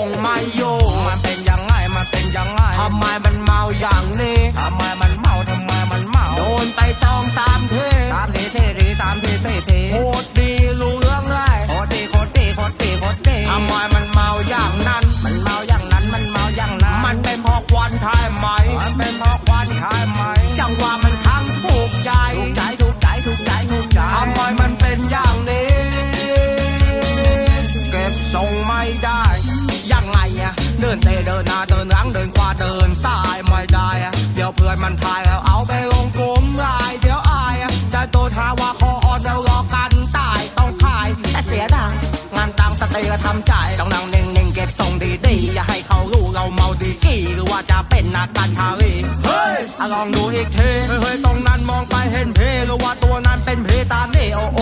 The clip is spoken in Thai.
ส่งไม่อยู่มันเป็นยังไงมันเป็นยังไงทำไมมันเมาอย่างนี้ทำไมมันเมาทำไมมันเมาโดนไปสองสามทีสามทีสี่ทีสามทีสี่ทีโคตรดีรู้เรื่องเลยโคตรดีโคตรดีโคตรดีโคตรดีทำไมมันเมาอย่างนั้น มันเมาอย่างนั้นมันเมาอย่างนั้น มันเป็นเพราะควันใช่ไหมมันเป็นเพราะควันใช่ไหมจังหวะมันทั้งถูกใจถูกใจถูกใจถูกใจถูกใจทำไมมันเป็นอย่าง นเตะเดินหน้าเดินหลังเดินขวาเดินซ้ายไม่ได้อะเดี๋ยวเพื่อนมันทายแล้วเอาไปลงกลุ่มไลน์เดี๋ยวอายอะจะโดนหาว่าคออ่อนเดี๋ยวรอกันตายต้องพายแต่เสียดายงานตังสเตย์ก็ทำใจต้องนั่งนิ่งๆเก็บทรงดีๆอย่าให้เขารู้เราเมาดีกี่หรือว่าจะเป็นนักการชาลีเฮ้ยอะลองดูอีกทีเฮ้ยๆตรงนั้นมองไปเห็นเพหรือว่าตัวนั้นเป็นเพตาเน่โอ้โอ